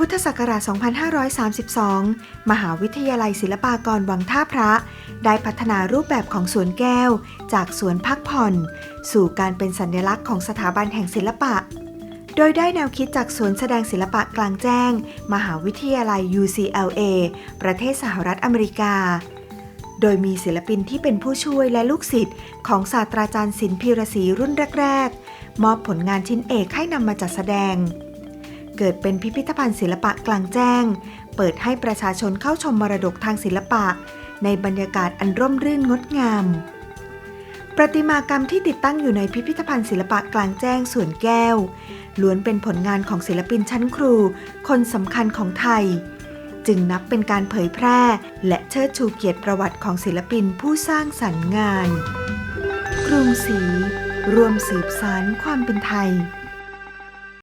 พุทธศักราช 2532 มหาวิทยาลัยศิลปากรวังท่าพระ ได้พัฒนารูปแบบของสวนแก้ว จากสวนพักผ่อน สู่การเป็นสัญลักษณ์ของสถาบันแห่งศิลปะ โดยได้แนวคิดจากสวนแสดงศิลปะกลางแจ้ง มหาวิทยาลัย UCLA ประเทศสหรัฐอเมริกา โดยมีศิลปินที่เป็นผู้ช่วยและลูกศิษย์ของศาสตราจารย์ศิลป์พีรศรีรุ่นแรก ๆ มอบผลงานชิ้นเอกให้นำมาจัดแสดง เกิดเป็นพิพิธภัณฑ์ศิลปะกลางแจ้ง เปิดให้ประชาชนเข้าชมมรดกทางศิลปะ ในบรรยากาศอันร่มรื่นงดงาม ประติมากรรมที่ติดตั้งอยู่ในพิพิธภัณฑ์ศิลปะกลางแจ้งสวนแก้ว ล้วนเป็นผลงานของศิลปินชั้นครู คนสำคัญของไทย จึงนับเป็นการเผยแพร่ และเชิดชูเกียรติประวัติของศิลปินผู้สร้างสรรค์งาน กรุงศรีรวมสืบสารความเป็นไทย